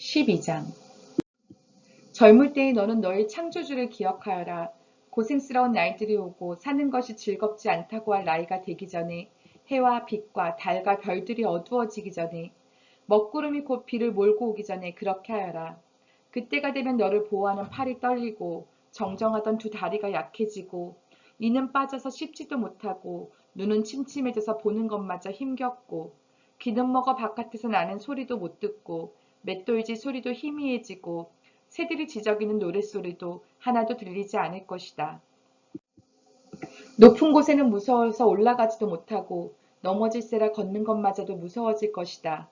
12장 젊을 때의 너는 너의 창조주를 기억하여라. 고생스러운 날들이 오고 사는 것이 즐겁지 않다고 할 나이가 되기 전에 해와 빛과 달과 별들이 어두워지기 전에 먹구름이 곧 비를 몰고 오기 전에 그렇게 하여라. 그때가 되면 너를 보호하는 팔이 떨리고 정정하던 두 다리가 약해지고 이는 빠져서 씹지도 못하고 눈은 침침해져서 보는 것마저 힘겹고 귀는 먹어 바깥에서 나는 소리도 못 듣고 맷돌질 소리도 희미해지고 새들이 지저귀는 노랫소리도 하나도 들리지 않을 것이다. 높은 곳에는 무서워서 올라가지도 못하고 넘어질세라 걷는 것마저도 무서워질 것이다.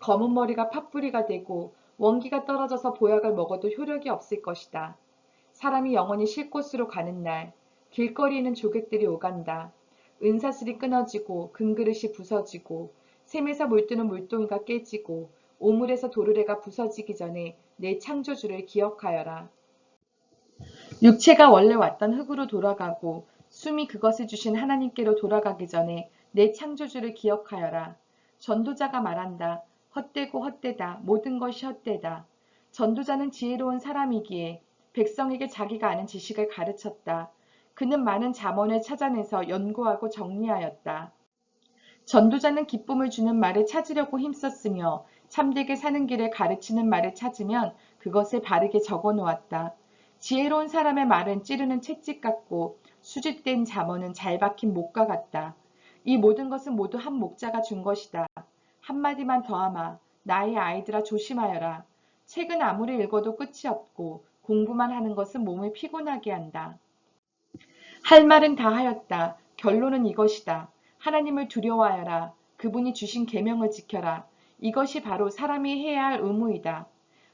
검은 머리가 팥뿌리가 되고 원기가 떨어져서 보약을 먹어도 효력이 없을 것이다. 사람이 영원히 쉴 곳으로 가는 날, 길거리에는 조객들이 오간다. 은사슬이 끊어지고 금그릇이 부서지고 샘에서 물뜨는 물동이가 깨지고 오물에서 도르래가 부서지기 전에 내 창조주를 기억하여라. 육체가 원래 왔던 흙으로 돌아가고 숨이 그것을 주신 하나님께로 돌아가기 전에 내 창조주를 기억하여라. 전도자가 말한다. 헛되고 헛되다. 모든 것이 헛되다. 전도자는 지혜로운 사람이기에 백성에게 자기가 아는 지식을 가르쳤다. 그는 많은 잠언을 찾아내서 연구하고 정리하였다. 전도자는 기쁨을 주는 말을 찾으려고 힘썼으며 참되게 사는 길을 가르치는 말을 찾으면 그것을 바르게 적어 놓았다. 지혜로운 사람의 말은 찌르는 채찍 같고 수직된 잠언은 잘 박힌 목과 같다. 이 모든 것은 모두 한 목자가 준 것이다. 한마디만 더하마. 나의 아이들아 조심하여라. 책은 아무리 읽어도 끝이 없고 공부만 하는 것은 몸을 피곤하게 한다. 할 말은 다 하였다. 결론은 이것이다. 하나님을 두려워하여라. 그분이 주신 계명을 지켜라. 이것이 바로 사람이 해야 할 의무이다.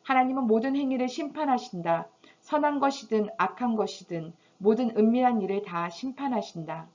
하나님은 모든 행위를 심판하신다. 선한 것이든 악한 것이든 모든 은밀한 일을 다 심판하신다.